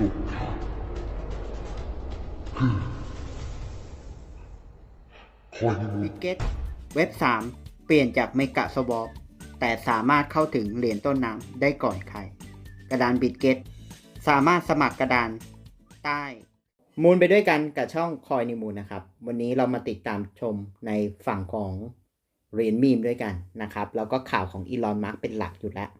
สุดคือคอยมือบิเกตเว็บ 3 เปลี่ยนจากเมกะสวอปแต่สามารถเข้าถึงเหรียญต้นน้ำได้ก่อนใคร กระดานบิเกตสามารถสมัครกระดานใต้ มูลไปด้วยกันกับช่องคอยนิมูลนะครับ วันนี้เรามาติดตามชมในฝั่งของเหรียญมีมด้วยกันนะครับ แล้วก็ข่าวของอีลอนมาร์กเป็นหลักอยู่แล้ว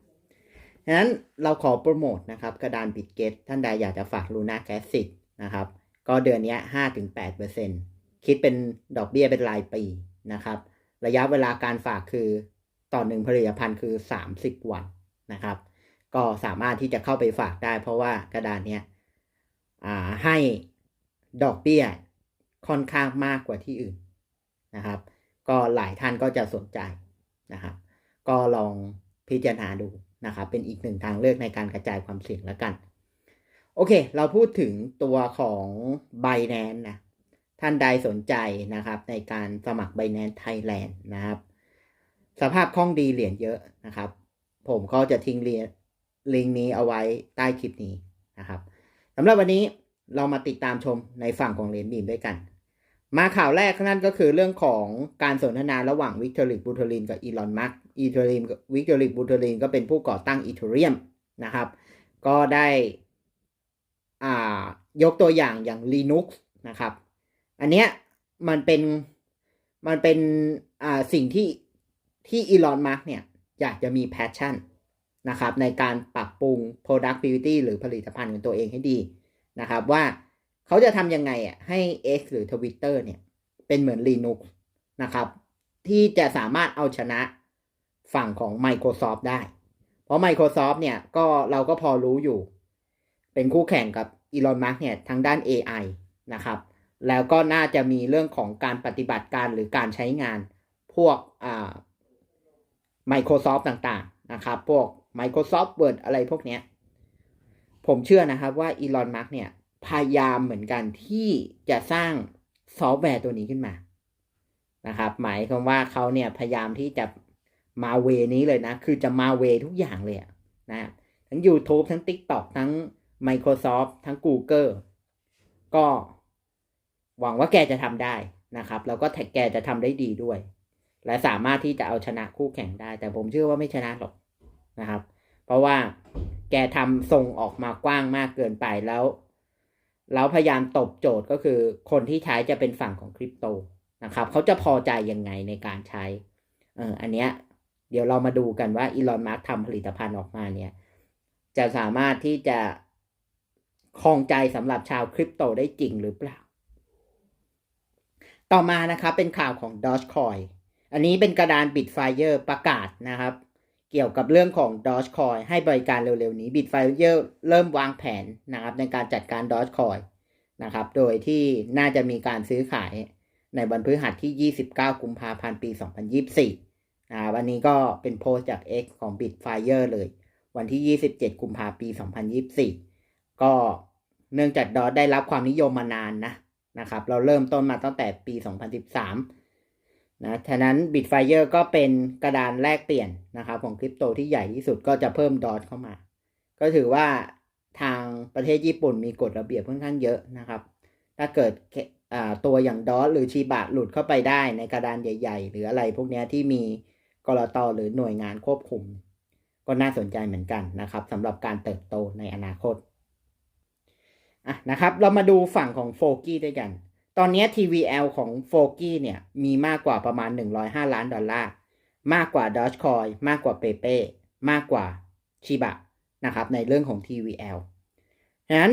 ฉะนั้นเราขอโปรโมทนะครับกระดานบิตเกตท่านใดอยากจะฝากลูน่าแคสสิกนะครับ ก็เดือนนี้ห้าถึงแปดเปอร์เซ็นคิดเป็นดอกเบี้ยเป็นรายปีนะครับ ระยะเวลาการฝากคือต่อหนึ่งผลิตภัณฑ์คือ30วันนะครับ ก็สามารถที่จะเข้าไปฝากได้เพราะว่ากระดานเนี้ยให้ดอกเบี้ยค่อนข้างมากกว่าที่อื่นนะครับ ก็หลายท่านก็จะสนใจนะครับ ก็ลองพิจารณาดู นะครับเป็นอีกหนึ่งทางเลือกในการกระจายความเสี่ยงแล้วกัน โอเค เราพูดถึงตัวของ b i n a n c e นะท่านใดสนใจนะครับในการสมัคร b i n a n c e Thailand นะครับ สภาพคล่องดีเหรียญเยอะนะครับ ผมก็จะทิ้งเรียนลิงก์นี้เอาไว้ใต้คลิปนี้นะครับสำหรับวันนี้เรามาติดตามชมในฝั่งของเหรียญบีมด้วยกัน มาข่าวแรกนั่นก็คือเรื่องของการสนทนาระหว่างวิกเตอริกบูทอรินกับอีลอนมัส อีเทอรินวิกตอริกบูเทอรินก็เป็นผู้ก่อตั้งอีเทเรียมนะครับ ก็ได้อ่ายกตัวอย่างอย่าง Linux นะครับ อันเนี้ยมันเป็นมันเป็นอ่าสิ่งที่ที่อีลอนมาร์กเนี่ยอยากจะมีแพชชั่นนะครับในการปรับปรุง productivity หรือผลิตภัณฑ์ของตัวเองให้ดีนะครับว่าเขาจะทำยังไงอะให้ X หรือ Twitter เนี่ยเป็นเหมือน Linux นะครับ ที่จะสามารถเอาชนะ ฝั่งของ Microsoft ได้ เพราะ Microsoft เนี่ยก็เราก็พอรู้อยู่ เป็นคู่แข่งกับอีลอนมัสเนี่ยทางด้าน AI นะครับ แล้วก็น่าจะมีเรื่องของการปฏิบัติการหรือการใช้งานพวกอ่า Microsoft ต่างๆนะครับ พวก Microsoft Word อะไรพวกเนี้ย ผมเชื่อนะครับว่าอีลอนมัสเนี่ยพยายามเหมือนกันที่จะสร้างซอฟต์แวร์ตัวนี้ขึ้นมานะครับ หมายความว่าเขาเนี่ยพยายามที่จะ มาเวนี้เลยนะ คือจะมาเวทุกอย่างเลยอะนะทั้ง YouTube ทั้ง TikTok ทั้ง Microsoft ทั้ง Google ก็หวังว่าแกจะทำได้นะครับ แล้วก็แกจะทำได้ดีด้วย และสามารถที่จะเอาชนะคู่แข่งได้ แต่ผมเชื่อว่าไม่ชนะหรอกนะครับ เพราะว่าแกทำส่งออกมากว้างมากเกินไปแล้วแล้วพยายามตบโจทย์ก็คือคนที่ใช้จะเป็นฝั่งของคริปโตนะครับ เขาจะพอใจยังไงในการใช้เอออันเนี้ย เดี๋ยวเรามาดูกันว่าอีลอนมาร์กทำผลิตภัณฑ์ออกมาเนี่ย จะสามารถที่จะคลองใจสำหรับชาวคริปโตได้จริงหรือเปล่า ต่อมานะครับเป็นข่าวของ Dogecoin อันนี้เป็นกระดาน Bitfire ประกาศนะครับ เกี่ยวกับเรื่องของ Dogecoin ให้บริการเร็วๆนี้ Bitfire เริ่มวางแผนนะครับในการจัดการ Dogecoin นะครับ โดยที่น่าจะมีการซื้อขายในวันพฤหัสที่ 29 กุมภาพันธ์ ปี 2024 นะครับวันนี้ก็เป็นโพสต์จาก X ของ Bitfire เลย วันที่ 27 กุมภาพันธ์ปี 2024 ก็เนื่องจากดอทได้รับความนิยมมานานนะนะครับ เราเริ่มต้นมาตั้งแต่ปี 2013 นะ ฉะนั้น Bitfire ก็เป็นกระดานแลกเปลี่ยนนะครับ ของคริปโตที่ใหญ่ที่สุดก็จะเพิ่มดอทเข้ามา ก็ถือว่าทางประเทศญี่ปุ่นมีกฎระเบียบค่อนข้างเยอะนะครับ ถ้าเกิดตัวอย่างดอทหรือชีบะหลุดเข้าไปได้ในกระดานใหญ่ ๆ หรืออะไรพวกนี้ที่มี กรตหรือหน่วยงานควบคุม ก็น่าสนใจเหมือนกันนะครับสำหรับการเติบโตในอนาคตอะนะครับเรามาดูฝั่งของโฟกี้ด้วยกัน ตอนนี้ TVL ของโฟกี้เนี่ยมีมากกว่าประมาณ 105 ล้านดอลลาร์ มากกว่า Dogecoin มากกว่า Pepe มากกว่าชิบะนะครับในเรื่องของ TVL ฉะนั้น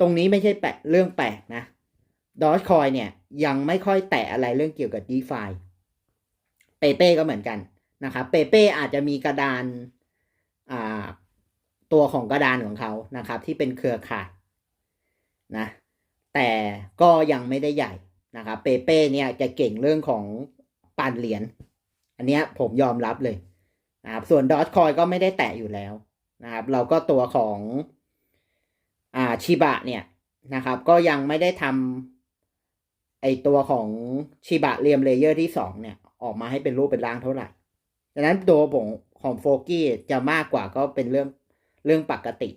ตรงนี้ไม่ใช่แปะเรื่องแปลกนะ Dogecoin เนี่ยยังไม่ค่อยแตะอะไรเรื่องเกี่ยวกับ DeFi เปเป้ก็เหมือนกัน นะครับเปเป้อาจจะมีกระดานตัวของกระดานของเขานะครับ ที่เป็นเครือข่ายนะแต่ก็ยังไม่ได้ใหญ่นะครับเปเป้เนี่ยจะเก่งเรื่องของปั่นเหรียญอันเนี้ยผมยอมรับเลยนะครับส่วนดอทคอยก็ไม่ได้แตะอยู่แล้วนะครับเราก็ตัวของอ่าชิบะเนี่ยนะครับ ก็ยังไม่ได้ทำไอตัวของชิบะเรียมเลเยอร์ที่สองเนี่ย ออกมาให้เป็นรูปเป็นร่างเท่าไหร่ ดังนั้นตัวผมของโฟกี้จะมากกว่าก็เป็นเรื่องเรื่องปกติ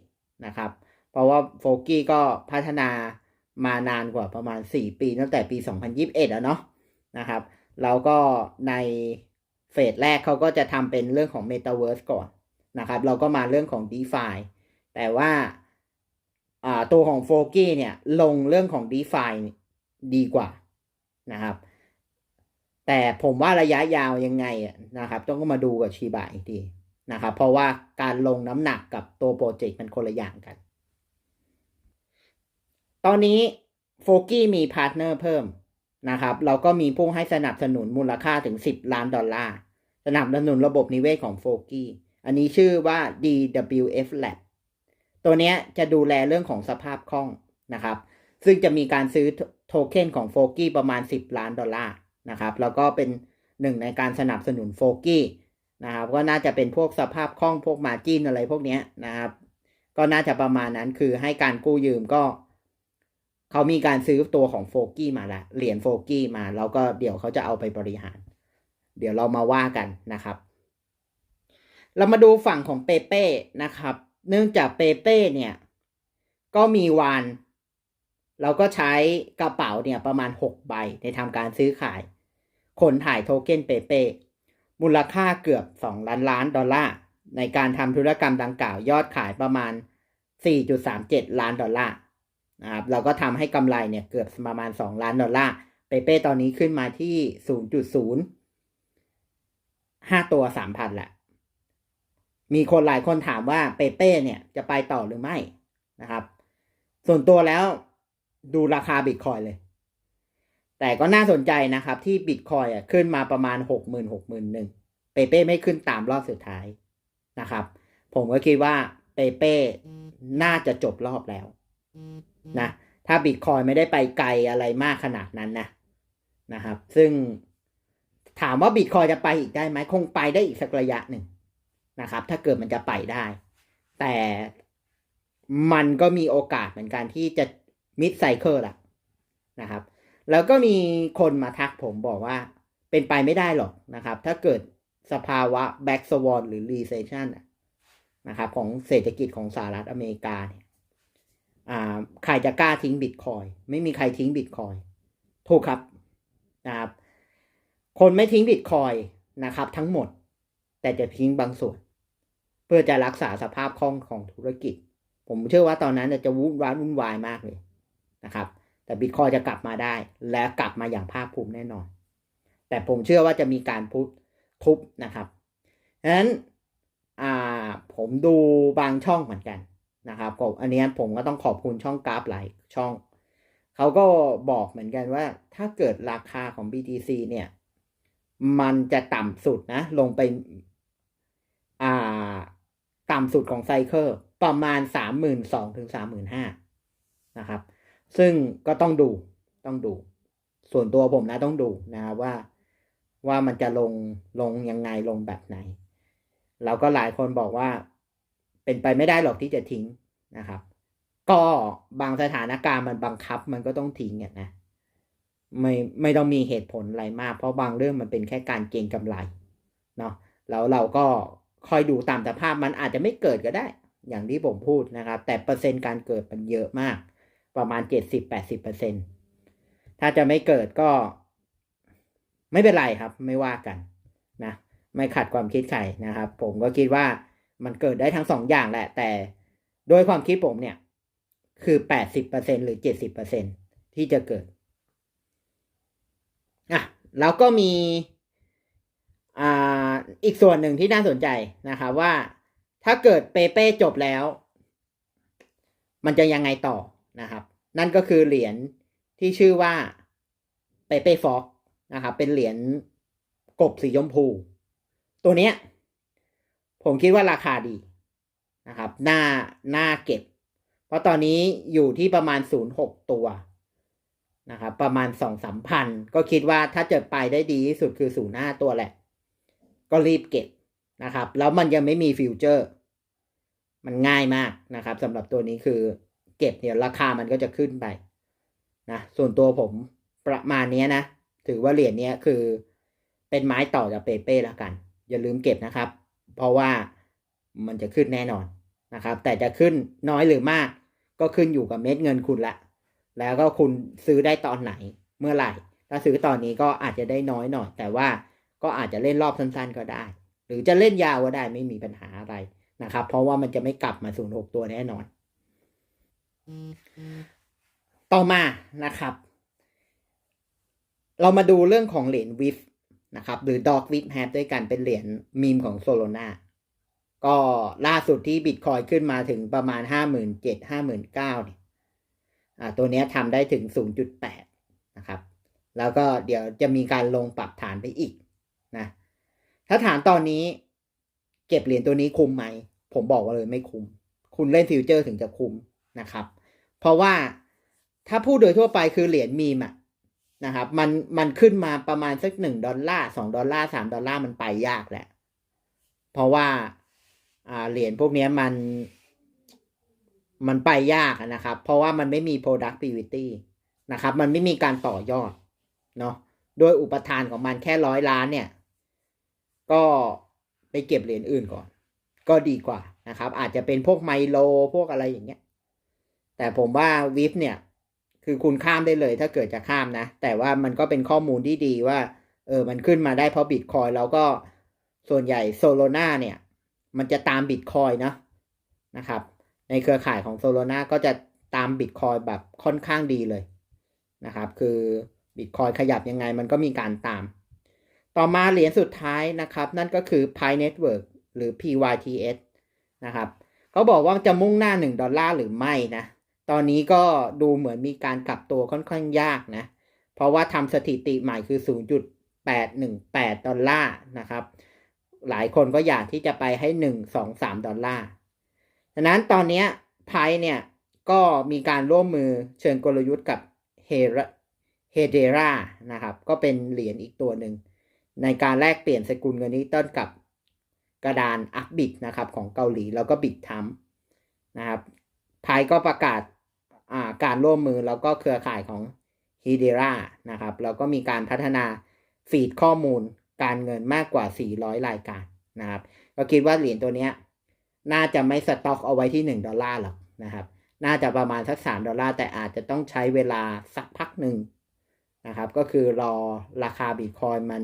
นะครับ เพราะว่าโฟกี้ก็พัฒนามานานกว่าประมาณ 4 ปีตั้งแต่ปี 2021อะเนาะนะครับ แล้วก็ในเฟสแรกเขาก็จะทำเป็นเรื่องของ Metaverse ก่อนนะครับ เราก็มาเรื่องของ DeFi แต่ว่าตัวของโฟกี้เนี่ยลงเรื่องของ DeFi ดีกว่านะครับ แต่ผมว่าระยะยาวยังไงนะครับ ต้องก็มาดูกับชีบะอีกทีนะครับ เพราะว่าการลงน้ำหนักกับตัวโปรเจกต์มันคนละอย่างกัน ตอนนี้โฟกี้มีพาร์ทเนอร์เพิ่มนะครับ เราก็มีผู้ให้สนับสนุนมูลค่าถึง 10 ล้านดอลลาร์ สนับสนุนระบบนิเวศของโฟกี้อันนี้ชื่อว่า DWF Lab ตัวนี้จะดูแลเรื่องของสภาพคล่องนะครับ ซึ่งจะมีการซื้อโทเค็นของโฟกี้ประมาณ 10 ล้านดอลลาร์ นะครับ แล้วก็เป็นหนึ่งในการสนับสนุนโฟกี้นะครับ ก็น่าจะเป็นพวกสภาพคล่องพวกมาจินอะไรพวกนี้นะครับ ก็น่าจะประมาณนั้นคือให้การกู้ยืมก็ เขามีการซื้อตัวของโฟกี้มาละเหรียญโฟกี้มา แล้วก็เดี๋ยวเขาจะเอาไปบริหาร เดี๋ยวเรามาว่ากันนะครับ เรามาดูฝั่งของเปเป้นะครับ เนื่องจากเปเป้เนี่ย ก็มีวานเราก็ใช้กระเป๋าเนี่ยประมาณ 6 ใบในทำการซื้อขาย คนถ่ายโทเค็นเปเป้มูลค่าเกือบ 2 ล้านล้านดอลลาร์ ในการทำธุรกรรมดังกล่าวยอดขายประมาณ 4.37 ล้านดอลลาร์นะครับเราก็ทำให้กำไรเนี่ยเกือบประมาณ 2 ล้านดอลลาร์เปเป้ตอนนี้ขึ้นมาที่ 0.0 5 ตัว 3,000แหละ มีคนหลายคนถามว่าเปเป้เนี่ยจะไปต่อหรือไม่นะครับ ส่วนตัวแล้วดูราคาบิตคอยเลย แต่ก็น่าสนใจนะครับที่บิตคอยอะขึ้นมาประมาณหกหมื่นหกหมื่นหนึ่งเปเป้ไม่ขึ้นตามรอบสุดท้ายนะครับ ผมก็คิดว่าเปเป้น่าจะจบรอบแล้วนะถ้าบิตคอยไม่ได้ไปไกลอะไรมากขนาดนั้นนะนะครับ ซึ่งถามว่าบิตคอยจะไปอีกได้ไหมคงไปได้อีกสักระยะหนึ่งนะครับ ถ้าเกิดมันจะไปได้ แต่มันก็มีโอกาสเหมือนกันที่จะมิดไซเคิลละนะครับ แล้วก็มีคนมาทักผมบอกว่าเป็นไปไม่ได้หรอกนะครับ ถ้าเกิดสภาวะแบ็กสวอนหรือรีเซชชันนะครับของเศรษฐกิจของสหรัฐอเมริกาเนี่ยใครจะกล้าทิ้งบิตคอยไม่มีใครทิ้งบิตคอยถูกครับนะครับ คนไม่ทิ้งบิตคอยนะครับ ทั้งหมด แต่จะทิ้งบางส่วน เพื่อจะรักษาสภาพคล่องของธุรกิจ ผมเชื่อว่าตอนนั้นจะวุ่นวายวุ่นวายมากเลยนะครับ แต่บิตคอยจะกลับมาได้ และกลับมาอย่างภาคภูมิแน่นอน แต่ผมเชื่อว่าจะมีการพุททุบนะครับฉะนั้นผมดูบางช่องเหมือนกันนะครับก็อันนี้ผมก็ต้องขอบคุณช่องกราฟหลายช่อง เขาก็บอกเหมือนกันว่า ถ้าเกิดราคาของ BTC เนี่ย มันจะต่ำสุดนะ ลงไปอ่าต่ำสุดของไซเคิลประมาณสามหมื่นสองถึงสามหมื่นห้านะครับ ซึ่งก็ต้องดูต้องดู ส่วนตัวผมนะต้องดูนะครับว่าว่ามันจะลงลงยังไงลงแบบไหนแล้วก็หลายคนบอกว่า เป็นไปไม่ได้หรอกที่จะทิ้งนะครับ ก็บางสถานการณ์มันบังคับมันก็ต้องทิ้งอะนะไม่ไม่ต้องมีเหตุผลอะไรมาก เพราะบางเรื่องมันเป็นแค่การเก็งกำไรเนาะแล้วเราก็คอยดูตามสภาพมันอาจจะไม่เกิดก็ได้ อย่างที่ผมพูดนะครับ แต่เปอร์เซ็นต์การเกิดมันเยอะมาก ประมาณเจ็ดสิบแปดสิบเปอร์เซ็นตถ้าจะไม่เกิดก็ ไม่เป็นไรครับ ไม่ว่ากันนะไม่ขัดความคิดใครนะครับ ผมก็คิดว่ามันเกิดได้ทั้งสองอย่างแหละ แต่โดยความคิดผมเนี่ย คือแปดสิบเปอร์เซ็นหรือเจ็ดสิบเปอร์เซ็นที่จะเกิดอะแล้วก็มีอ่าอีกส่วนหนึ่งที่น่าสนใจนะครับว่าถ้าเกิดเปเป้จบแล้ว มันจะยังไงต่อ นะครับ นั่นก็คือเหรียญที่ชื่อว่าเปเป้ฟอกนะครับ เป็นเหรียญกบสีชมพู ตัวเนี้ย ผมคิดว่าราคาดีนะครับน่าน่าเก็บ เพราะตอนนี้อยู่ที่ประมาณศูนย์หกตัวนะครับ ประมาณสองสามพัน ก็คิดว่าถ้าเจอไปได้ดีที่สุดคือศูนย์ห้าตัวแหละ ก็รีบเก็บนะครับ แล้วมันยังไม่มีฟิวเจอร์ มันง่ายมากนะครับสำหรับตัวนี้คือ เก็บเนี่ยราคามันก็จะขึ้นไปนะส่วนตัวผมประมาณนี้นะ ถือว่าเหรียญนี้คือเป็นไม้ต่อจากเปเป้แล้วกัน อย่าลืมเก็บนะครับ เพราะว่ามันจะขึ้นแน่นอนนะครับ แต่จะขึ้นน้อยหรือมาก ก็ขึ้นอยู่กับเม็ดเงินคุณละ แล้วก็คุณซื้อได้ตอนไหนเมื่อไหร่ ถ้าซื้อตอนนี้ก็อาจจะได้น้อยหน่อย แต่ว่าก็อาจจะเล่นรอบสั้นๆก็ได้ หรือจะเล่นยาวก็ได้ไม่มีปัญหาอะไรนะครับ เพราะว่ามันจะไม่กลับมาศูนย์หกตัวแน่นอน ต่อมานะครับ เรามาดูเรื่องของเหรียญวิฟนะครับหรือดอกวิฟแฮปด้วยกันเป็นเหรียญมีมของโซโลนาก็ล่าสุดที่บิตคอยขึ้นมาถึงประมาณห้าหมื่นเจ็ดห้าหมื่นเก้าเนี่ยอ่าตัวนี้ทำได้ถึงศูนย์จุดแปดนะครับ แล้วก็เดี๋ยวจะมีการลงปรับฐานไปอีกนะ ถ้าฐานตอนนี้เก็บเหรียญตัวนี้คุ้มไหม ผมบอกว่าเลยไม่คุ้ม คุณเล่นฟิวเจอร์ถึงจะคุ้มนะครับ เพราะว่าถ้าพูดโดยทั่วไปคือเหรียญมีมอะนะครับมันมันขึ้นมาประมาณสักหนึ่งดอลลาร์สองดอลลาร์สามดอลลาร์มันไปยากแหละ เพราะว่าอ่าเหรียญพวกนี้มัน มันไปยากนะครับ เพราะว่ามันไม่มี productivity นะครับ มันไม่มีการต่อยอดเนาะโดยอุปทานของมันแค่ร้อยล้านเนี่ย ก็ไปเก็บเหรียญอื่นก่อน ก็ดีกว่านะครับ อาจจะเป็นพวกไมโลพวกอะไรอย่างเงี้ย แต่ผมว่าวิฟเนี่ย คือคุณข้ามได้เลยถ้าเกิดจะข้ามนะ แต่ว่ามันก็เป็นข้อมูลที่ดีว่า เออ มันขึ้นมาได้เพราะบิตคอยแล้วก็ส่วนใหญ่โซโลนาเนี่ย มันจะตามบิตคอยนะนะครับ ในเครือข่ายของโซโลนาก็จะตามบิตคอยแบบค่อนข้างดีเลยนะครับ คือบิตคอยขยับยังไงมันก็มีการตาม ต่อมาเหรียญสุดท้ายนะครับ นั่นก็คือ Pi Network หรือ PYTS นะครับ เขาบอกว่าจะมุ่งหน้า 1 ดอลลาร์หรือไม่นะ ตอนนี้ก็ดูเหมือนมีการกลับตัวค่อนข้างยากนะ เพราะว่าทำสถิติใหม่คือ 0.818 ดอลลาร์นะครับ หลายคนก็อยากที่จะไปให้ 1 2 3 ดอลลาร์ฉะนั้นตอนนี้ไพเนี่ยก็มีการร่วมมือเชิญกลยุทธ์กับเฮเฮเดรานะครับ ก็เป็นเหรียญอีกตัวหนึ่ง ในการแลกเปลี่ยนสกุลเงินดิจิตอลกับกระดานอัพบิตนะครับของเกาหลีแล้วก็บิตทัมนะครับไพก็ประกาศ การร่วมมือแล้วก็เครือข่ายของฮีเดรานะครับ แล้วก็มีการพัฒนาฟีดข้อมูลการเงินมากกว่า 400 รายการนะครับ ก็คิดว่าเหรียญตัวนี้น่าจะไม่สต็อกเอาไว้ที่ 1 ดอลลาร์หรอกนะครับ น่าจะประมาณสัก 3 ดอลลาร์ แต่อาจจะต้องใช้เวลาสักพักหนึ่งนะครับ ก็คือรอราคาบิตคอยมัน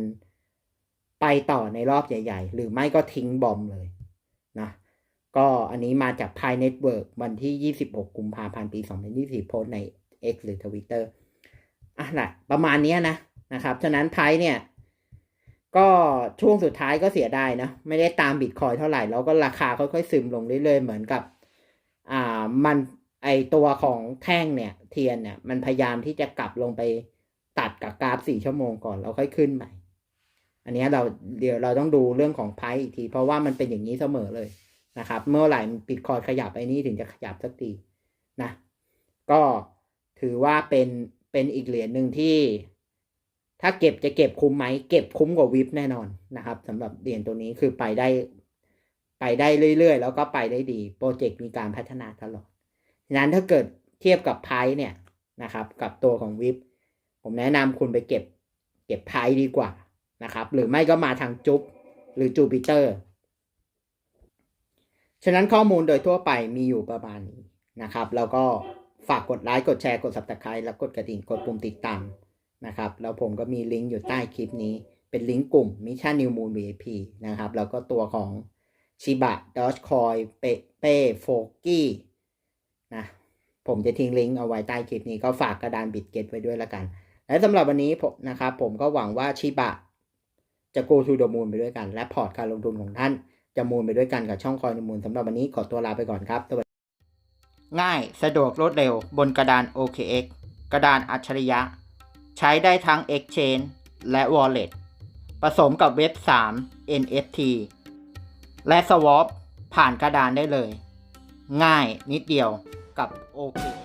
ไปต่อในรอบใหญ่ ๆ หรือไม่ก็ทิ้งบอมเลย ก็อันนี้มาจาก Pi Network วันที่ 26 กุมภาพันธ์ ปี 2024โพสใน X หรือ Twitter อะนะประมาณนี้นะนะครับ ฉะนั้น Pi เนี่ย ก็ช่วงสุดท้ายก็เสียดายนะ ไม่ได้ตามบิตคอยเท่าไหร่ แล้วก็ราคาค่อยๆซึมลงเรื่อยๆ เหมือนกับ อ่ามันไอตัวของแท่งเนี่ย เทียนเนี่ย มันพยายามที่จะกลับลงไปตัดกับกราฟสี่ชั่วโมงก่อนแล้วค่อยขึ้นใหม่ อันนี้เราเดี๋ยวเราต้องดูเรื่องของไพอีกที เพราะว่ามันเป็นอย่างนี้เสมอเลย นะครับ เมื่อไหร่บิตคอยขยับไอ้นี้ถึงจะขยับสักทีนะ ก็ถือว่าเป็นเป็นอีกเหรียญหนึ่งที่ ถ้าเก็บจะเก็บคุ้มไหมเก็บคุ้มกว่าวิปแน่นอนนะครับสำหรับเหรียญตัวนี้คือไปได้ ไปได้เรื่อยๆ แล้วก็ไปได้ดีโปรเจกต์มีการพัฒนาตลอดฉะนั้นถ้าเกิดเทียบกับไพเนี่ยนะครับ กับตัวของวิปผมแนะนำคุณไปเก็บ เก็บไพดีกว่านะครับ หรือไม่ก็มาทางจุ๊บหรือจูปิเตอร์ ฉะนั้นข้อมูลโดยทั่วไปมีอยู่ประมาณนี้นะครับ แล้วก็ฝากกดไลค์กดแชร์กด subscribe แล้วกดกระดิ่งกดปุ่มติดตามนะครับ แล้วผมก็มีลิงก์อยู่ใต้คลิปนี้ เป็นลิงก์กลุ่มมิชชั่นนิวมูล VIP นะครับ แล้วก็ตัวของชิบะดอชคอยเปเป้โฟกี้นะผมจะทิ้งลิงก์เอาไว้ใต้คลิปนี้ก็ฝากกระดานบิตเก็ตไว้ด้วยละกัน และสำหรับวันนี้ผมนะครับ ผมก็หวังว่าชิบะจะ go to the moon ไปด้วยกัน และพอร์ตการลงทุนของท่าน จะมูลไปด้วยกันกับช่องคอยมูลสำหรับวันนี้ขอตัวลาไปก่อนครับสวัสดีง่าย สะดวกรวดเร็วบนกระดาน OKX กระดานอัจฉริยะ ใช้ได้ทั้ง Exchange และ Wallet ผสมกับเว็บ 3 NFT และ Swap ผ่านกระดานได้เลย ง่ายนิดเดียวกับ OKX